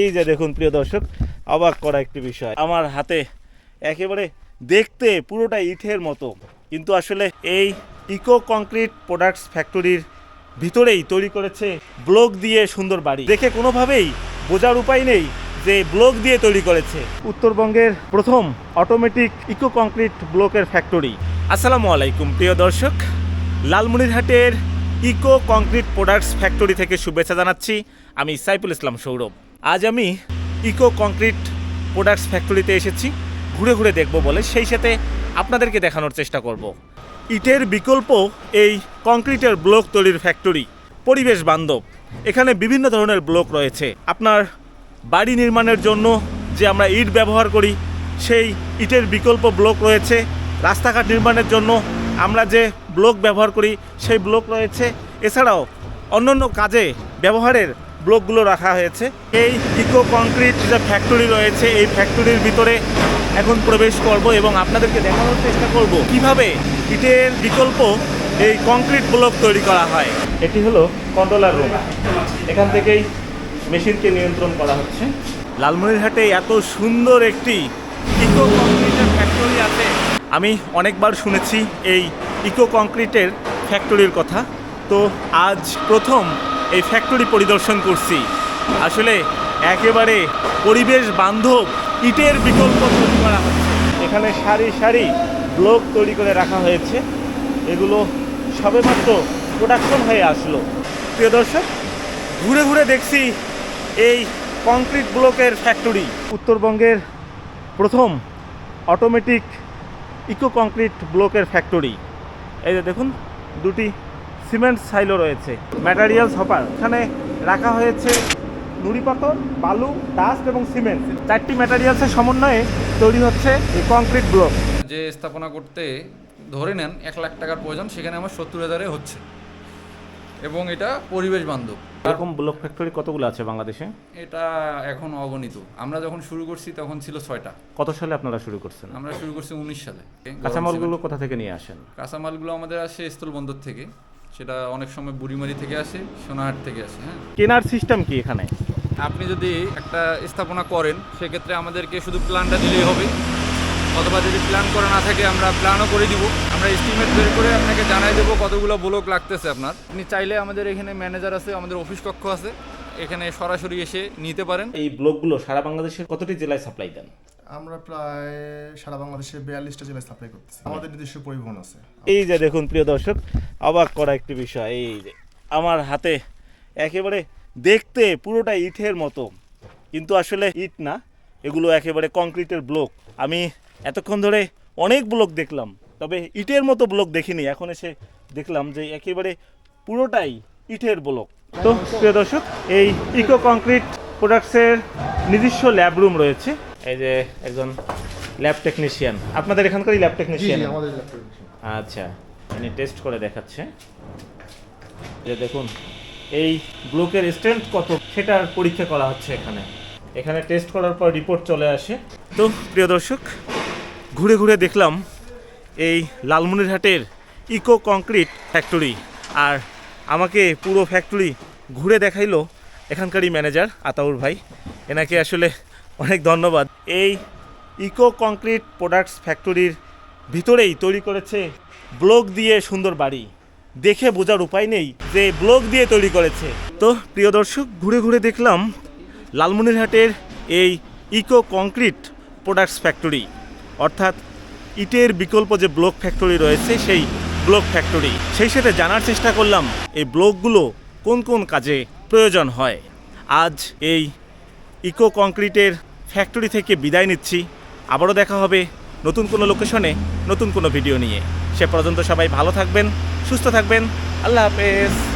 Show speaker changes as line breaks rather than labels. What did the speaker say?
এই যে দেখুন, প্রিয় দর্শক, অবাক করা একটি বিষয়। আমার হাতে একেবারে দেখতে পুরোটা ইটের মতো, কিন্তু আসলে এই ইকো কংক্রিট প্রোডাক্টস ফ্যাক্টরির ভিতরেই তৈরি করেছে ব্লক দিয়ে সুন্দর বাড়ি। দেখে কোনোভাবেই বোঝার উপায় নেই যে ব্লক দিয়ে তৈরি করেছে। উত্তরবঙ্গের প্রথম অটোমেটিক ইকো কংক্রিট ব্লকের ফ্যাক্টরি। আসসালামু আলাইকুম, প্রিয় দর্শক। লালমনিরহাটের ইকো কংক্রিট প্রোডাক্টস ফ্যাক্টরি থেকে শুভেচ্ছা জানাচ্ছি। আমি সাইফুল ইসলাম সৌরভ। আজ আমি ইকো কংক্রিট প্রোডাক্টস ফ্যাক্টরিতে এসেছি। ঘুরে ঘুরে দেখব বলে। সেই সাথে আপনাদেরকে দেখানোর চেষ্টা করব। ইটের বিকল্প এই কংক্রিটের ব্লক তৈরির ফ্যাক্টরি, পরিবেশ বান্ধব। এখানে বিভিন্ন ধরনের ব্লক রয়েছে। আপনার বাড়ি নির্মাণের জন্য যে আমরা ইট ব্যবহার করি, সেই ইটের বিকল্প ব্লক রয়েছে। রাস্তাঘাট নির্মাণের জন্য আমরা যে ব্লক ব্যবহার করি, সেই ব্লক রয়েছে। এছাড়াও অন্যান্য কাজে ব্যবহারের ব্লকগুলো রাখা হয়েছে। এই ইকো কংক্রিট যে ফ্যাক্টরি রয়েছে, এই ফ্যাক্টরির ভিতরে এখন প্রবেশ করব এবং আপনাদেরকে দেখানোর চেষ্টা করব কীভাবে ইটের বিকল্প এই কংক্রিট ব্লক তৈরি করা হয়। এটি হলো কন্ট্রোলার রুম এখান থেকেই মেশিনকে নিয়ন্ত্রণ করা হচ্ছে। লালমনিরহাটে এত সুন্দর একটি ইকো কংক্রিটের ফ্যাক্টরি আছে। আমি অনেকবার শুনেছি এই ইকো কংক্রিটের ফ্যাক্টরির কথা। তো আজ প্রথম এই ফ্যাক্টরি পরিদর্শন করছি। আসলে একেবারে পরিবেশ বান্ধব, ইটের বিকল্প তৈরি করা হচ্ছে। এখানে সারি সারি ব্লক তৈরি করে রাখা হয়েছে। এগুলো সবেমাত্র প্রোডাকশন হয়ে আসলো। প্রিয় দর্শক, ঘুরে ঘুরে দেখছি এই কংক্রিট ব্লকের ফ্যাক্টরি উত্তরবঙ্গের প্রথম অটোমেটিক ইকো কংক্রিট ব্লকের ফ্যাক্টরি এই যে দেখুন, দুটি সিমেন্ট সাইলো রয়েছে। ম্যাটারিয়ালস হপার এখানে রাখা হয়েছে নুড়ি পাথর বালু ডাস্ট এবং সিমেন্ট চারটি ম্যাটারিয়ালসের সমন্বয়ে তৈরি হচ্ছে এই কংক্রিট ব্লক
যে স্থাপনা করতে ধরে নেন এক লাখ টাকার প্রয়োজন সেখানে আমার সত্তর হাজারে হচ্ছে। এবং এটা পরিবেশ বান্ধব।
এরকম ব্লক ফ্যাক্টরি কতগুলো আছে বাংলাদেশে?
এটা এখন অগণিত। আমরা যখন শুরু করছি তখন ছিল ছয়টা।
কত সালে আপনারা শুরু করছেন?
আমরা শুরু করছি উনিশ সালে।
কাঁচামালগুলো কোথা থেকে নিয়ে আসেন?
কাঁচামালগুলো আমাদের আসে স্থলবন্দর থেকে। সেটা অনেক সময় বুড়িমারি থেকে আসে সোনাহাট থেকে আসে হ্যাঁ।
কেনার সিস্টেম কি এখানে?
আপনি যদি একটা স্থাপনা করেন সেক্ষেত্রে আমাদেরকে শুধু প্ল্যানটা দিলেই হবে। অথবা যদি প্ল্যান করা না থাকে আমরা প্ল্যানও করে দিব। আমরা এস্টিমেট বের করে আপনাকে জানাই দেবো কতগুলো ব্লক লাগতেছে আপনার। আপনি চাইলে আমাদের এখানে ম্যানেজার আছে আমাদের অফিস কক্ষ আছে। এখানে সরাসরি এসে নিতে পারেন।
এই ব্লকগুলো সারা বাংলাদেশের কতটি জেলায় সাপ্লাই দেন?
আমরা প্রায় সারা বাংলাদেশে বিয়াল্লিশটা জেলায় সাপ্লাই করতেছি। আমাদের নিজস্ব পরিবহন আছে।
এই যে দেখুন প্রিয় দর্শক অবাক করা একটি বিষয় এই যে আমার হাতে একেবারে দেখতে পুরোটা ইটের মতো কিন্তু আসলে ইট না এগুলো একেবারে কংক্রিটের ব্লক। আমি এতক্ষণ ধরে অনেক ব্লক দেখলাম তবে ইটের মতো ব্লক দেখিনি এখন এসে দেখলাম যে একেবারে পুরোটাই ইটের ব্লক। তো প্রিয় দর্শক এই ইকো কংক্রিট প্রোডাক্টসের নিজস্ব ল্যাব রুম রয়েছে। এই যে একজন ল্যাব টেকনিশিয়ান আপনাদের এখানকারই ল্যাব টেকনিশিয়ান
আমাদের
আচ্ছা ইনি টেস্ট করে দেখাচ্ছে। যে দেখুন এই ব্লকের স্ট্রেংথ কত? সেটার পরীক্ষা করা হচ্ছে এখানে। এখানে টেস্ট করার পর রিপোর্ট চলে আসে। তো প্রিয় দর্শক ঘুরে ঘুরে দেখলাম এই লালমনিরহাটের ইকো কংক্রিট ফ্যাক্টরি। আর আমাকে পুরো ফ্যাক্টরি ঘুরে দেখাইলো এখানকারই ম্যানেজার আতাউর ভাই। এনাকে আসলে অনেক ধন্যবাদ। এই ইকো কংক্রিট প্রোডাক্টস ফ্যাক্টরির ভিতরেই তৈরি করেছে ব্লক দিয়ে সুন্দর বাড়ি। দেখে বোঝার উপায় নেই যে ব্লক দিয়ে তৈরি করেছে। তো প্রিয় দর্শক, ঘুরে ঘুরে দেখলাম লালমনিরহাটের এই ইকো কংক্রিট প্রোডাক্টস ফ্যাক্টরি। অর্থাৎ ইটের বিকল্প যে ব্লক ফ্যাক্টরি রয়েছে, সেই ব্লক ফ্যাক্টরি। সেই সাথে জানার চেষ্টা করলাম, এই ব্লকগুলো কোন কোন কাজে প্রয়োজন হয়? আজ এই ইকো কংক্রিটের ফ্যাক্টরি থেকে বিদায় নিচ্ছি। আবারও দেখা হবে নতুন কোনো লোকেশনে, নতুন কোনো ভিডিও নিয়ে। সে পর্যন্ত সবাই ভালো থাকবেন, সুস্থ থাকবেন। আল্লাহ হাফেজ।